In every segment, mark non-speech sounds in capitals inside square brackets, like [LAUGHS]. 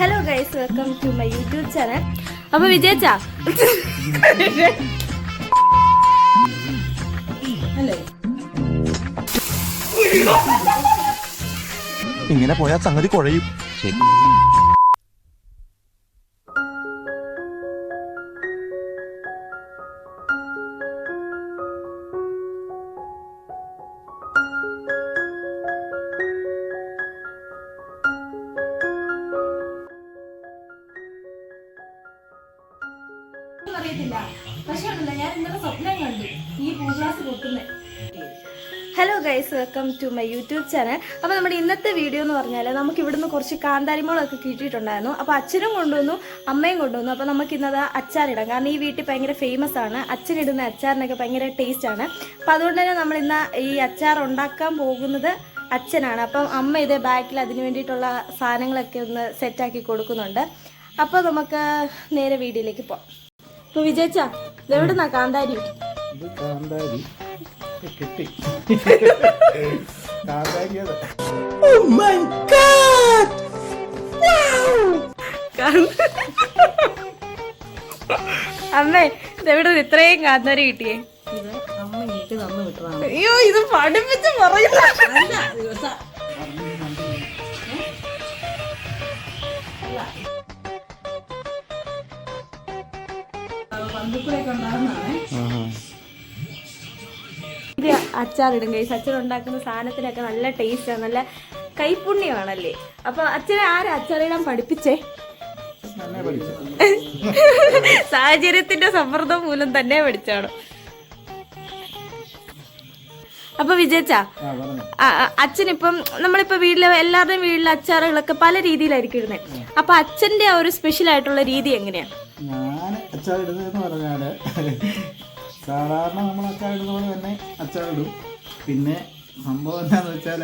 Hello guys welcome to my YouTube channel അപ്പൊ വിജയിച്ചാ? ഇങ്ങനെ പോയാൽ സംഗതി കുഴയും. അറിയത്തില്ല guys welcome to my YouTube channel അപ്പോൾ നമ്മുടെ ഇന്നത്തെ വീഡിയോ എന്ന് പറഞ്ഞാൽ നമുക്ക് ഇവിടുന്ന് കുറച്ച് കാന്താരിമുളകൊക്കെ കിട്ടിയിട്ടുണ്ടായിരുന്നു. അപ്പോൾ അച്ഛനും കൊണ്ടുവന്നു അമ്മയും കൊണ്ടുവന്നു. അപ്പോൾ നമുക്ക് ഇന്നത് അച്ചാറിടാം. കാരണം ഈ വീട്ടിൽ ഭയങ്കര ഫേമസ് ആണ്. അച്ഛനിടുന്ന അച്ചാറിനൊക്കെ ഭയങ്കര ടേസ്റ്റ് ആണ്. അപ്പോൾ അതുകൊണ്ട് തന്നെ നമ്മൾ ഇന്ന് ഈ അച്ചാർ ഉണ്ടാക്കാൻ പോകുന്നത് അച്ഛനാണ്. അപ്പം അമ്മ ഇതേ ബാക്കിൽ അതിന് വേണ്ടിയിട്ടുള്ള സാധനങ്ങളൊക്കെ ഒന്ന് സെറ്റാക്കി കൊടുക്കുന്നുണ്ട്. അപ്പോൾ നമുക്ക് നേരെ വീഡിയോയിലേക്ക് പോകാം അപ്പോൾ വിജയിച്ചാ ഇതെവിടുന്നാ കാന്താരി? കാന്താരി. കിട്ടി അമ്മേ ഇതെവിടെ ഇത്രയും കാന്താരി കിട്ടിയേ? അയ്യോ ഇത് പഠിപ്പിച്ച് പറയുന്ന. അല്ല ദിവസം ബന്ധുക്കളൊക്കെ ഉണ്ടാകുന്നതാണ് ഇത് അച്ചാറിടും. കൈസ് അച്ഛൻ ഉണ്ടാക്കുന്ന സാധനത്തിനൊക്കെ നല്ല ടേസ്റ്റാണ് നല്ല കൈപ്പുണ്യമാണല്ലേ? അപ്പൊ അച്ഛനെ ആരാ അച്ചാറിടാൻ പഠിപ്പിച്ചേ? സാഹചര്യത്തിന്റെ സമ്മർദ്ദം മൂലം തന്നെ പഠിച്ചാണ്. അപ്പൊ വിജയിച്ചാ അച്ഛനിപ്പം നമ്മളിപ്പോ വീട്ടിലെ എല്ലാവരുടെയും വീട്ടിലെ അച്ചാറുകളൊക്കെ പല രീതിയിലായിരിക്കും ഇടുന്നത്. അപ്പൊ അച്ഛന്റെ ആ ഒരു സ്പെഷ്യൽ ആയിട്ടുള്ള രീതി എങ്ങനെയാണ് ഞാൻ അച്ചാർ അച്ചാറിടുന്നതെന്ന് പറഞ്ഞാൽ സാധാരണ നമ്മൾ അച്ചാറിടുന്ന പോലെ തന്നെ അച്ചാറിടും. പിന്നെ സംഭവം എന്താന്ന് വെച്ചാൽ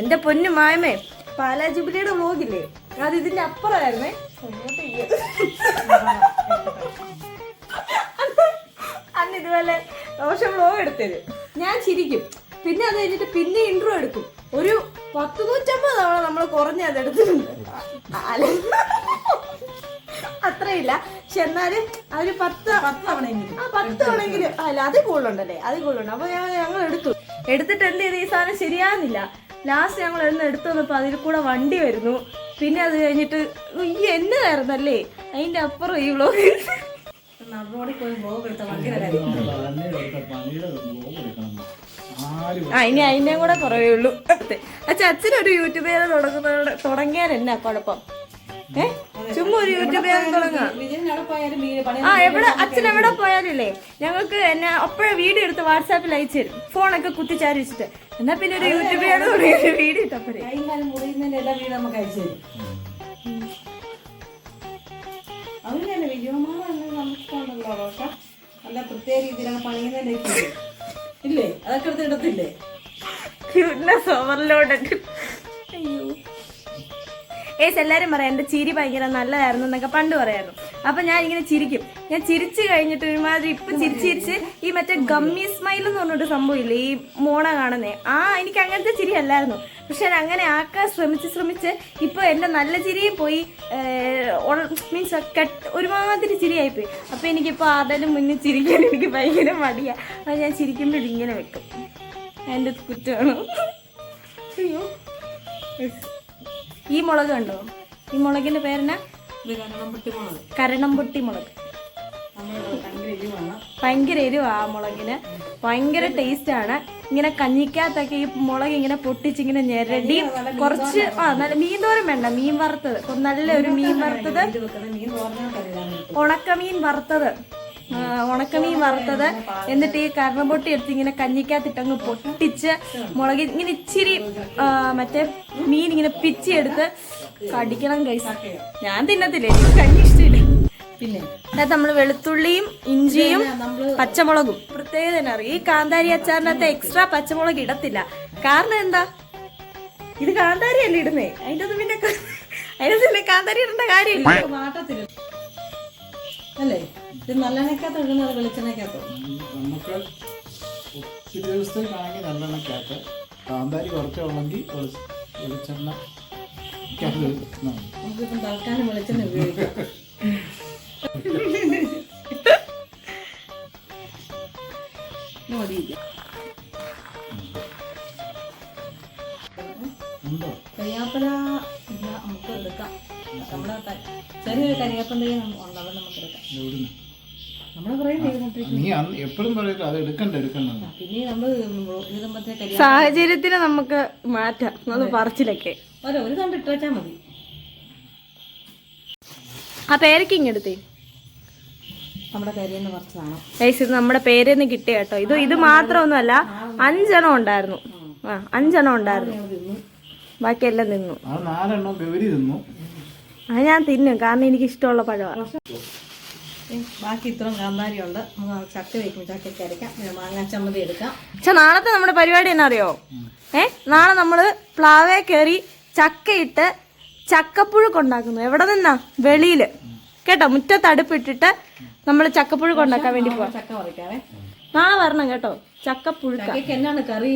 എന്റെ പൊന്നു മായമേ പാലാ ജുബിലിയുടെ വ്ലോഗില്ലേ? അത് ഇതിന്റെ അപ്പുറമായിരുന്നേ. അന്ന് ഇതുപോലെ ദോഷം വ്ലോഗ് എടുത്തത്. ഞാൻ ചിരിക്കും. പിന്നെ അത് കഴിഞ്ഞിട്ട് പിന്നെ ഇൻട്രോ എടുക്കും ഒരു പത്ത് നൂറ്റമ്പത് തവണ നമ്മൾ കുറഞ്ഞ അത് എടുത്തിട്ടുണ്ട് അത്രയില്ല പക്ഷെ എന്നാലും അതൊരു പത്ത് പത്ത് തവണയെങ്കിലും ആ പത്ത് തവണെങ്കിലും അല്ല അത് കൂടുതലുണ്ടല്ലേ അത് കൂടുതലുണ്ട് അപ്പൊ ഞങ്ങൾ ഞങ്ങൾ എടുത്തു എടുത്തിട്ട് എന്ത് ചെയ്ത് ഈ സാധനം ശരിയാകുന്നില്ല ലാസ്റ്റ് ഞങ്ങൾ എന്ന് എടുത്തു വന്നപ്പോ അതിൽ കൂടെ വണ്ടി വരുന്നു പിന്നെ അത് കഴിഞ്ഞിട്ട് ഈ എന്നതായിരുന്നല്ലേ അതിന്റെ അപ്പുറം ഈ വ്ലോഗ് നമ്മളോട് പോയി വ്ളോഗ് എടുത്ത ഭയങ്കര ആ ഇനി അതിന്റെയും കൂടെ കുറവേ ഉള്ളൂ. അച്ഛൻ അച്ഛനൊരു യൂട്യൂബ് ചെയ്ത് തുടങ്ങുന്ന തുടങ്ങിയാൽ എന്നാ കുഴപ്പം? ഏ? ചുമ്മാ ഒരു യൂട്യൂബ് ചാനൽ തുടങ്ങാം. ആ എവിടെ അച്ഛൻ എവിടെ പോയാലില്ലേ? ഞങ്ങൾക്ക് എന്നെ അപ്പോഴേ വീഡിയോ എടുത്ത് വാട്സാപ്പിൽ അയച്ചു തരും. ഫോണൊക്കെ കുത്തിച്ചാരി വെച്ചിട്ട്. എന്നാ പിന്നെ ഒരു യൂട്യൂബ് ചാനൽ തുടങ്ങി ഒരു വീഡിയോ ഇട്ടപ്പോഴേ. അതുതന്നെ നമുക്കുണ്ടല്ലോ പക്ഷെ നല്ല പ്രത്യേക രീതിയിലാണ് പണിയുന്നതിന്റെ ഇല്ലേ? അതൊക്കെ എടുത്ത് ഇടത്തില്ലേ? ക്യൂട്ട്നെസ് ഓവർലോഡ് അയ്യോ. ഏസ് എല്ലാരും പറയാം എന്റെ ചിരി ഭയങ്കര നല്ലതായിരുന്നു എന്നൊക്കെ പണ്ട് പറയായിരുന്നു. അപ്പൊ ഞാൻ ഇങ്ങനെ ചിരിക്കും. ഞാൻ ചിരിച്ചു കഴിഞ്ഞിട്ട് ഒരുമാതിരി ഇപ്പൊ ചിരിച്ച് ചിരിച്ച് ഈ മറ്റേ ഗമ്മി സ്മൈൽ എന്ന് പറഞ്ഞൊരു സംഭവം ഇല്ല? ഈ മോണ കാണുന്നേ. ആ എനിക്ക് അങ്ങനത്തെ ചിരി അല്ലായിരുന്നു. പക്ഷെ ഞാൻ അങ്ങനെ ആക്കാൻ ശ്രമിച്ച് ശ്രമിച്ച് ഇപ്പൊ എന്റെ നല്ല ചിരിയും പോയി. മീൻസ് ഒരുമാതിരി ചിരിയായിപ്പോയി. അപ്പൊ എനിക്കിപ്പോ ആരുടെ മുന്നിൽ ചിരിക്കാൻ എനിക്ക് ഭയങ്കര മടിയാ. അത് ഞാൻ ചിരിക്കുമ്പോൾ ഇങ്ങനെ വെക്കും. എന്റെ കുറ്റമാണ്. അയ്യോ. ഈ മുളക് കണ്ടോ? ഈ മുളകിന്റെ പേരെന്നാ? കാരണം പൊട്ടി മുളക്. ഭയങ്കര എരിവാ ആ മുളകിന്. ഭയങ്കര ടേസ്റ്റ് ആണ് ഇങ്ങനെ കഞ്ഞിക്കകത്തൊക്കെ ഈ മുളക് ഇങ്ങനെ പൊട്ടിച്ച് ഇങ്ങനെ ഞെരടി കുറച്ച് ആ നല്ല മീൻ തോരം വേണ്ട മീൻ വറുത്തത്. നല്ലൊരു നല്ല ഒരു മീൻ വറുത്തത് ഉണക്കമീൻ വറുത്തത്. ഉണക്കമീൻ വറുത്തത്. എന്നിട്ട് ഈ കർണപ്പൊട്ടി എടുത്ത് ഇങ്ങനെ കഞ്ഞിക്കാത്തിട്ടങ്ങ് പൊട്ടിച്ച് മുളക് ഇങ്ങനെ ഇച്ചിരി മറ്റേ മീൻ ഇങ്ങനെ പിച്ചി എടുത്ത് കടിക്കണം കഴിച്ച ഞാൻ തിന്നത്തില്ല എനിക്ക് കഞ്ഞി ഇഷ്ടമില്ല. പിന്നെ അതായത് നമ്മൾ വെളുത്തുള്ളിയും ഇഞ്ചിയും പച്ചമുളകും. പ്രത്യേകത തന്നെ അറിയാം. ഈ കാന്താരി അച്ചാറിനകത്ത് എക്സ്ട്രാ പച്ചമുളക് ഇടത്തില്ല. കാരണം എന്താ? ഇത് കാന്താരി അല്ലേ ഇടുന്നേ? അതിന്റെ ഒന്നും പിന്നെ അതിനകത്ത് പിന്നെ കാന്താരി ഇടേണ്ട കാര്യമില്ല. അല്ലേ? ഇത് നല്ലെണ്ണക്കകത്ത് ഇടുന്നത് വെളിച്ചെണ്ണക്കകത്തോ? നമുക്ക് ഒത്തിരി ദിവസത്തേക്കാണെങ്കിൽ നല്ലെണ്ണക്കകത്ത് കാന്താരി കുറച്ചുള്ളെങ്കിൽ വെളിച്ചെണ്ണ നമുക്കിപ്പം തൽക്കാലം വെളിച്ചെണ്ണ ഉപയോഗിക്കാം. ഇല്ല നമുക്ക് എടുക്കാം. നമ്മുടെ ചെറിയൊരു കരിയാപ്പല ഉണ്ട് അത് നമുക്ക് എടുക്കാം എവിടുന്ന് നമ്മളെ കുറേ ചെയ്തുകൊണ്ടിരിക്കും നീ എപ്പോഴും പറയില്ല അത് എടുക്കണ്ട എടുക്കണ്ട. പിന്നെ സാഹചര്യത്തിന് നമുക്ക് മാറ്റാം. പറച്ചിലൊക്കെ. ഓരോ ഒരു കണ്ട് മതി. ആ പേരൊക്കെ ഇങ്ങെടുത്തേ. നമ്മുടെ ഗൈസ് ഇത് നമ്മുടെ പേരെന്ന് കിട്ടിയ കേട്ടോ. ഇത് ഇത് മാത്രമൊന്നുമല്ല അഞ്ചെണ്ണം ഉണ്ടായിരുന്നു. ആ അഞ്ചെണ്ണം ഉണ്ടായിരുന്നു. ബാക്കിയെല്ലാം തിന്നു. അത് നാലെണ്ണം തിന്നു. അത് ഞാൻ തിന്നും കാരണം എനിക്ക് ഇഷ്ടമുള്ള പഴമാണ് ബാക്കി ഇത്രയും കാന്താരി ഉണ്ട് നമുക്ക് ചക്ക വയ്ക്കും ചക്കയ്ക്ക് അരയ്ക്കാം. പിന്നെ മാങ്ങാ ചമ്മതി എടുക്കാം. പക്ഷെ നാളത്തെ നമ്മുടെ പരിപാടി എന്നാ അറിയോ ഏ? നാളെ നമ്മൾ പ്ലാവേ കയറി ചക്കയിട്ട് ചക്കപ്പുഴുക്ക് ഉണ്ടാക്കുന്നു. എവിടെ നിന്നാ? വെളിയിൽ. കേട്ടോ? മുറ്റത്ത് അടുപ്പിട്ടിട്ട് നമ്മൾ ചക്കപ്പുഴുക്ക് ഉണ്ടാക്കാൻ വേണ്ടി പോവാം. ചക്ക പറിക്കാവേ. നാളെ വരണം കേട്ടോ. ചക്കപ്പുഴുക്ക്. എന്നാണ് കറി?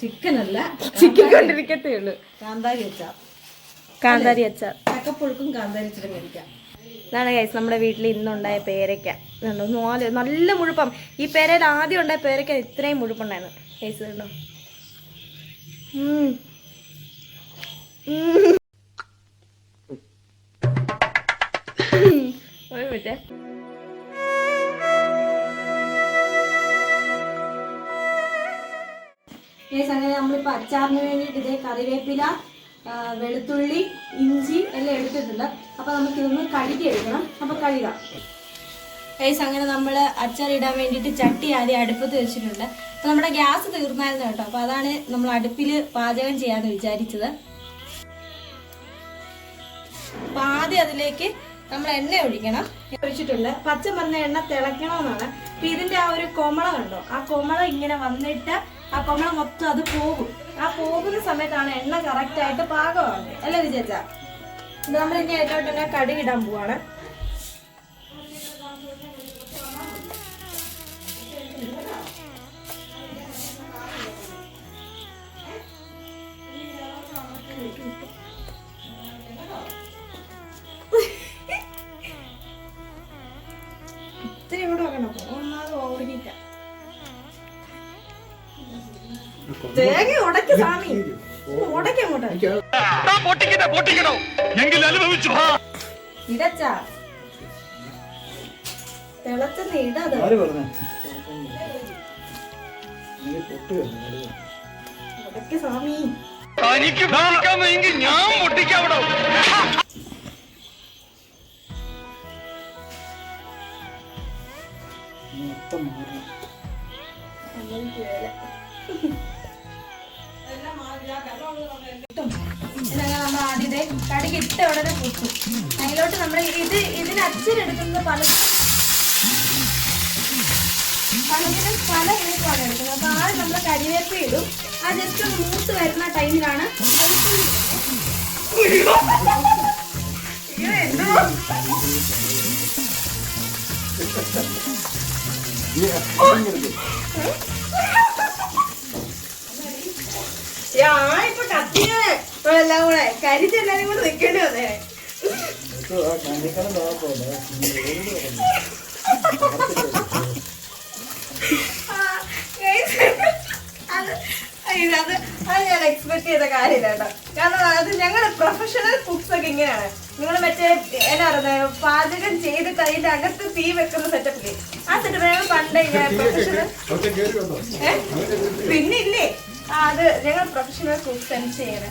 ചിക്കൻ അല്ല. ചിക്കൻ കൊണ്ടിരിക്കത്തേ ഉള്ളൂ. കാന്താരി അച്ചാർ. കാന്താരി അച്ചാർ. ചക്കപ്പുഴുക്കും കാന്താരി അച്ചാറും കഴിക്കാം ഇതാണ് ഗൈസ് നമ്മുടെ വീട്ടിൽ ഇന്നുണ്ടായ പേരയ്ക്ക. കണ്ടോ? നാല് നല്ല മുഴുപ്പം. ഈ പേരയിൽ ആദ്യം ഉണ്ടായ പേരയ്ക്ക ഇത്രയും മുഴുപ്പുണ്ടായിരുന്നു. ഗൈസ് കണ്ടോ. ഒരു ഗൈസ് അങ്ങനെ നമ്മളിപ്പോൾ അച്ചാറിന് വേണ്ടിയിട്ട് ഇതേ കറിവേപ്പില വെളുത്തുള്ളി ഇഞ്ചി എല്ലാം എടുത്തിട്ടുണ്ട്. അപ്പോൾ കഴുകി എടുക്കണം അപ്പോൾ കഴുകാം. ഏസ് അങ്ങനെ നമ്മൾ അച്ചാറിടാൻ വേണ്ടിയിട്ട് ചട്ടി ആദ്യം അടുപ്പത്ത് വെച്ചിട്ടുണ്ട്. അപ്പോൾ നമ്മുടെ ഗ്യാസ് തീർന്നായിരുന്നു കേട്ടോ. അപ്പോൾ അതാണ് നമ്മൾ അടുപ്പിൽ പാചകം ചെയ്യാമെന്ന് വിചാരിച്ചത്. അപ്പൊ ആദ്യം അതിലേക്ക് നമ്മൾ എണ്ണ ഒഴിക്കണം. ഒഴിച്ചിട്ടുണ്ട്. പച്ച മഞ്ഞ എണ്ണ തിളക്കണമെന്നാണ് അപ്പൊ ഇതിന്റെ ആ ഒരു കൊമള കണ്ടോ? ആ കൊമള ഇങ്ങനെ വന്നിട്ട് ആ കൊമള മൊത്തം അത് പോകും. ആ പോകുന്ന സമയത്താണ് എണ്ണ കറക്റ്റ് ആയിട്ട് പാകമാകുന്നത് അല്ലേ നമ്മൾ ഇനി അതിലോട്ട് തന്നെ കടുകിടാൻ പോവാണ്. ഇത്തിരി പൊട്ടിക്കാവിടോ വെക്കണം. ഒന്നാമത് ഓടിക്കില്ല തേങ്ങ ഉടക്ക സ്വാമി. ഉടക്ക് അങ്ങോട്ട്. ഇടച്ചാ. തിളച്ചെന്ന് ഇടത് ആര് പറഞ്ഞു? നീ പൊട്ട് വന്നു, മൊത്തം മാറി ആദ്യത്തെ കടുക് ഇട്ട ഉടനെ പൊട്ടും അതിലോട്ട് നമ്മൾ ഇത് ഇതിന് അച്ഛനെടുക്കുന്നത് പല പലതിനും പല മൂപ്പാണ് എടുക്കുന്നത്. അപ്പൊ ആ നമ്മൾ കരിവേപ്പ് ഇടും. ആ ജസ്റ്റ് മൂത്ത് വരുന്ന ടൈമിലാണ് ഞാനിപ്പോ കത്തിയെ. എല്ലാം കൂടെ കരിച്ചെല്ലാരും കൂടെ നിൽക്കേണ്ടി വന്നേ. ഇത് ആ കഞ്ഞിക്കടം താഴത്തോട്ട് ആ, guys, അത് ഇത് അത് അത് ഞാൻ എക്സ്പെക്ട് ചെയ്ത കാര്യമില്ല കേട്ടോ. കാരണം അത് ഞങ്ങളുടെ പ്രൊഫഷണൽ കുക്സ് ഒക്കെ ഇങ്ങനെയാണ്. നിങ്ങൾ മറ്റേ എന്നാ പറയുന്നത് പാചകം ചെയ്തിട്ട് അതിന്റെ അകത്ത് തീ വെക്കുന്ന സെറ്റപ്പില്ലേ ആ സെറ്റപ്പ് ഞങ്ങൾ പണ്ട് പ്രൊഫഷണൽ പിന്നെ ഇല്ലേ? ആ, അത് ഞങ്ങൾ പ്രൊഫഷണൽ കുക്സ് തന്നെ ചെയ്യണേ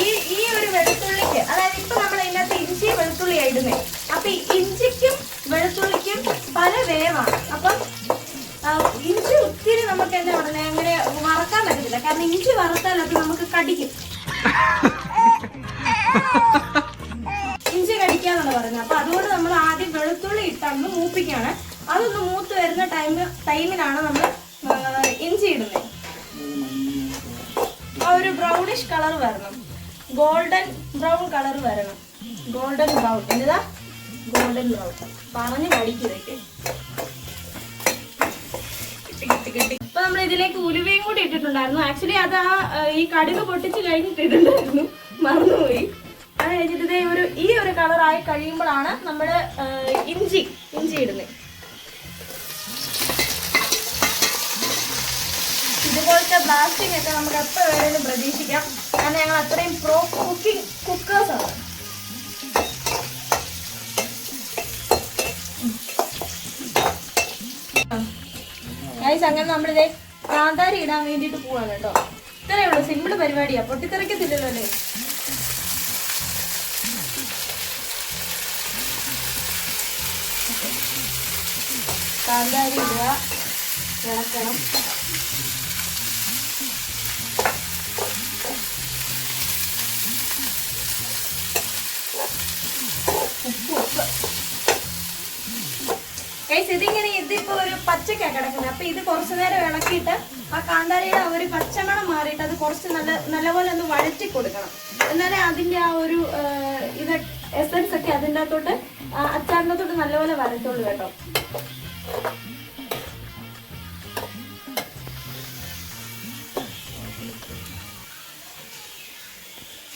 ഈ ഈ ഒരു വെളുത്തുള്ളിക്ക് അതായത് ഇപ്പൊ നമ്മൾ ഇതിനകത്ത് ഇഞ്ചി വെളുത്തുള്ളി ഇടുന്നേ അപ്പൊ ഇഞ്ചിക്കും വെളുത്തുള്ളിക്കും പല വേവാണ് അപ്പം ആ, ഇഞ്ചി ഒത്തിരി എന്താ പറയുന്നത് അങ്ങനെ വറക്കാൻ പറ്റില്ല കാരണം ഇഞ്ചി വറുത്താൽ അത് നമുക്ക് കടിക്കും. ഇഞ്ചി കടിക്കാന്നാണ് പറഞ്ഞത് അപ്പൊ അതുകൊണ്ട് നമ്മൾ ആദ്യം വെളുത്തുള്ളി ഇട്ടന്ന് മൂപ്പിക്കാണ് അതൊന്ന് മൂത്ത് വരുന്ന ടൈം ടൈമിലാണ് നമ്മൾ ഇഞ്ചി ഇടുന്നത്. ഒരു ബ്രൗണിഷ് കളർ വരണം. ഗോൾഡൻ ബ്രൗൺ കളർ വരണം. Golden brown. എന്നതാ ഗോൾഡൻ ബ്രൗൺ. പറഞ്ഞ് കടിക്ക് ഇതൊക്കെ അപ്പൊ നമ്മൾ ഇതിലേക്ക് ഉലുവയും കൂടി ഇട്ടിട്ടുണ്ടായിരുന്നു. ആക്ച്വലി അത് ആ ഈ കടുക് പൊട്ടിച്ച് കഴിഞ്ഞിട്ട് ഇട്ടിട്ടുണ്ടായിരുന്നു മറന്നുപോയി. അത് കഴിഞ്ഞിട്ട് ഇതേ ഒരു ഈ ഒരു കളറായി കഴിയുമ്പോഴാണ് നമ്മൾ ഇഞ്ചി ഇഞ്ചി ഇടുന്നത് ഇതുപോലത്തെ ബ്ലാസ്റ്റിംഗ് ഒക്കെ നമുക്ക് എപ്പോൾ വേണേലും പ്രതീക്ഷിക്കാം. കാരണം ഞങ്ങൾ അത്രയും പ്രോ കുക്കിംഗ് കുക്കേഴ്സ് ഗൈസ് അങ്ങനെ നമ്മളിത് കാന്താരി ഇടാൻ വേണ്ടിട്ട് പോവാണ് കേട്ടോ. ഇത്രയേ ഉള്ളൂ. സിമ്പിൾ പരിപാടിയാ പൊട്ടിത്തെറിക്കത്തില്ലല്ലോ അല്ലേ? കാന്താരി ഇടുക. ഇളക്കണം. ഗൈസ് ഇതിങ്ങനെ ഇതിപ്പോ ഒരു പച്ചക്കാ കിടക്കുന്നത്. അപ്പൊ ഇത് കുറച്ചു നേരം ഇളക്കിയിട്ട് ആ കാന്താരിയുടെ ഒരു പച്ചമണം മാറിയിട്ട് അത് കുറച്ച് നല്ല നല്ലപോലെ ഒന്ന് വഴറ്റി കൊടുക്കണം. എന്നാലേ അതിന്റെ ആ ഒരു ഇത് എസൻസ് ഒക്കെ അതിന്റെ അകത്തോട്ട് അച്ചാറിനകത്തോട്ട് നല്ലപോലെ വരത്തുള്ളൂ കേട്ടോ.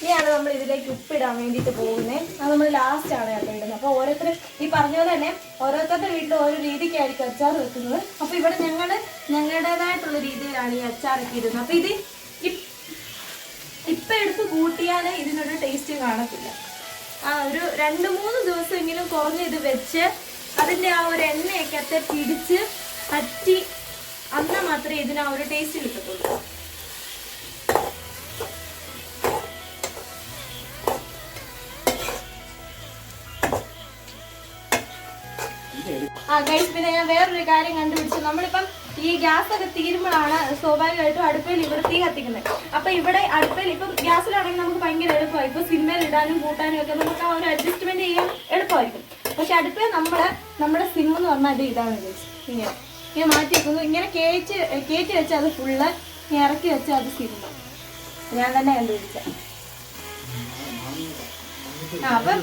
ഇനിയാണ് നമ്മൾ ഇതിലേക്ക് ഉപ്പിടാൻ വേണ്ടിയിട്ട് പോകുന്നത് അത് നമ്മൾ ലാസ്റ്റ് ആണ് കേട്ടോ ഇടുന്നത്. അപ്പോൾ ഓരോരുത്തർ ഈ പറഞ്ഞ പോലെ തന്നെ ഓരോരുത്തരുടെ വീട്ടിൽ ഓരോ രീതിക്കായിരിക്കും അച്ചാർ വെക്കുന്നത്. അപ്പോൾ ഇവിടെ ഞങ്ങൾ ഞങ്ങളുടേതായിട്ടുള്ള രീതിയിലാണ് ഈ അച്ചാറൊക്കെ ഇടുന്നത്. അപ്പോൾ ഇത് ഇപ്- ഇപ്പം എടുത്ത് കൂട്ടിയാൽ ഇതിനൊരു ടേസ്റ്റ് കാണത്തില്ല. ആ ഒരു രണ്ട് മൂന്ന് ദിവസമെങ്കിലും കുറഞ്ഞ് ഇത് വെച്ച് അതിന്റെ ആ ഒരു എണ്ണയൊക്കെ അത്ര പിടിച്ച് പറ്റി അന്ന് മാത്രമേ ഇതിന് ആ ഒരു ടേസ്റ്റ് കിട്ടത്തുള്ളൂ. ആ ഗൈസ് പിന്നെ ഞാൻ വേറൊരു കാര്യം കണ്ടുപിടിച്ചു. നമ്മളിപ്പം ഈ ഗ്യാസ് ഒക്കെ തീരുമ്പോഴാണ് സ്വാഭാവികമായിട്ടും അടുപ്പയിൽ ഇവർ തീ കത്തിക്കുന്നത്. അപ്പൊ ഇവിടെ അടുപ്പയിൽ ഇപ്പം ഗ്യാസിലാണെങ്കിൽ നമുക്ക് ഭയങ്കര എളുപ്പമായി. ഇപ്പൊ സിമ്മയിൽ ഇടാനും കൂട്ടാനും ഒക്കെ നമുക്ക് ആ ഒരു അഡ്ജസ്റ്റ്മെന്റ് ചെയ്യാൻ എളുപ്പമായിരിക്കും. പക്ഷെ അടുപ്പിൽ നമ്മൾ നമ്മുടെ സിം എന്ന് പറഞ്ഞാൽ അത് ഇതാണ് ഗൈസ് ഇങ്ങനെ. ഇങ്ങനെ മാറ്റി വെക്കുന്നു. ഇങ്ങനെ കേച്ച് കേറ്റി വെച്ചാൽ അത് ഫുള്ള് ഇറക്കി വെച്ചാൽ അത് സിമ്മ ഞാൻ തന്നെ കണ്ടുപിടിച്ച. ആ അപ്പം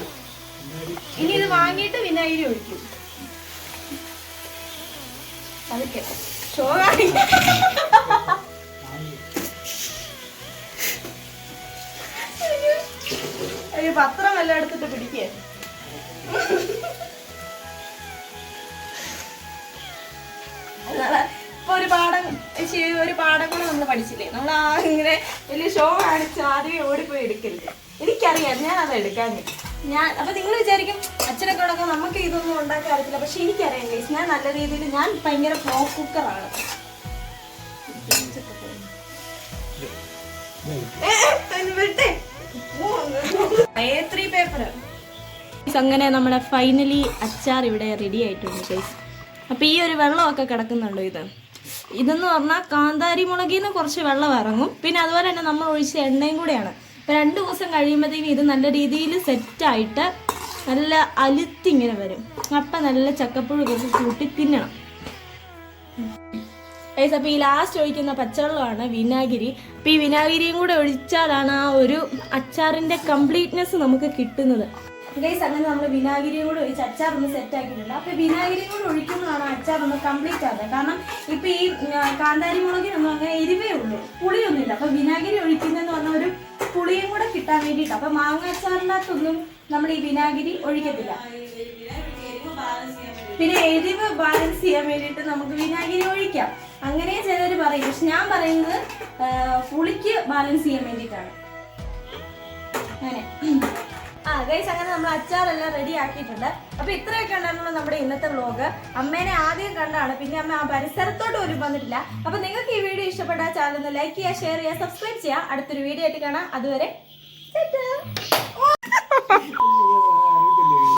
ഇനി ഇത് വാങ്ങിയിട്ട് വിനാഗിരി ഒഴിക്കും. പതുക്കെ ഷോ ഒരു പത്രം എല്ലാം എടുത്തിട്ട് പിടിക്കേ. ഇപ്പൊ ഒരു പാഠം ഒരു പാഠം കൂടെ നമ്മൾ പഠിച്ചില്ലേ? നമ്മൾ ആ ഇങ്ങനെ വലിയ ഷോ കാണിച്ച് ആദ്യം ഓടിപ്പോയി എടുക്കരുത്. എനിക്കറിയാം ഞാൻ അത് എടുക്കാൻ ഞാൻ അപ്പൊ നിങ്ങൾ വിചാരിക്കും അച്ഛനൊക്കെ ഉണ്ടെങ്കിൽ നമുക്ക് ഇതൊന്നും ഉണ്ടാക്കാൻ അറിയത്തില്ല. പക്ഷെ എനിക്കറിയാം ഗൈസ് ഞാൻ നല്ല രീതിയിൽ ഞാൻ ഭയങ്കര പ്രോ കുക്കറാണ് അങ്ങനെ നമ്മുടെ ഫൈനലി അച്ചാർ ഇവിടെ റെഡി ആയിട്ടുണ്ട് ഗൈസ് അപ്പോൾ ഈ ഒരു വെള്ളമൊക്കെ കിടക്കുന്നുണ്ടോ ഇത്? ഇതെന്ന് പറഞ്ഞാൽ കാന്താരി മുളകിൽ നിന്ന് കുറച്ച് വെള്ളം ഇറങ്ങും. പിന്നെ അതുപോലെ തന്നെ നമ്മൾ ഒഴിച്ച എണ്ണയും കൂടെയാണ്. അപ്പോൾ രണ്ട് ദിവസം കഴിയുമ്പോഴത്തേക്കും ഇത് നല്ല രീതിയിൽ സെറ്റായിട്ട് നല്ല അലുത്തിങ്ങനെ വരും. അപ്പം നല്ല ചക്കപ്പുഴ കുറച്ച് കൂട്ടി തിന്നണം. ഗൈസ് അപ്പോൾ ഈ ലാസ്റ്റ് ഒഴിക്കുന്ന പച്ചവെള്ളമാണ് വിനാഗിരി. അപ്പോൾ ഈ വിനാഗിരിയും കൂടെ ഒഴിച്ചാലാണ് ആ ഒരു അച്ചാറിന്റെ കംപ്ലീറ്റ്നെസ് നമുക്ക് കിട്ടുന്നത്. ഗൈസ് അങ്ങനെ നമ്മൾ വിനാഗിരിയും കൂടെ ഒഴിച്ച് അച്ചാർ ഒന്ന് സെറ്റ് ആക്കിയിട്ടുണ്ട്. അപ്പോൾ വിനാഗിരിയും കൂടെ ഒഴിക്കുമ്പോഴാണ് അച്ചാർ ഒന്ന് കംപ്ലീറ്റ് ആകുന്നത് കാരണം ഇപ്പോൾ ഈ കാന്താരി മുളകിനൊന്നും അങ്ങനെ എരിവേ ഉള്ളൂ. പുളിയൊന്നുമില്ല. അപ്പോൾ വിനാഗിരി ഒഴിക്കുന്നതെന്ന് പറഞ്ഞ ഒരു പുളിയും കൂടെ കിട്ടാൻ വേണ്ടിട്ട് അപ്പൊ മാങ്ങ അച്ചാറിനകത്തൊന്നും നമ്മൾ ഈ വിനാഗിരി ഒഴിക്കത്തില്ല. പിന്നെ എരിവ് ബാലൻസ് ചെയ്യാൻ വേണ്ടിയിട്ട് നമുക്ക് വിനാഗിരി ഒഴിക്കാം. അങ്ങനെ ചിലർ പറയും. പക്ഷെ ഞാൻ പറയുന്നത് പുളിക്ക് ബാലൻസ് ചെയ്യാൻ വേണ്ടിട്ടാണ് അങ്ങനെ. ആ ഗൈസ് അങ്ങനെ നമ്മൾ അച്ചാറെല്ലാം റെഡി ആക്കിയിട്ടുണ്ട്. അപ്പൊ ഇത്രയൊക്കെ ഉണ്ടായിരുന്നു നമ്മുടെ ഇന്നത്തെ വ്ലോഗ് അമ്മേനെ ആദ്യം കണ്ടാണ് പിന്നെ അമ്മ ആ പരിസരത്തോട്ട് പോലും വന്നിട്ടില്ല. അപ്പൊ നിങ്ങൾക്ക് ഈ വീഡിയോ ഇഷ്ടപ്പെട്ട ചാനൽ ഒന്ന് ലൈക്ക് ചെയ്യുക ഷെയർ ചെയ്യുക സബ്സ്ക്രൈബ് ചെയ്യുക. അടുത്തൊരു വീഡിയോ ആയിട്ട് കാണാം. അതുവരെ. [LAUGHS]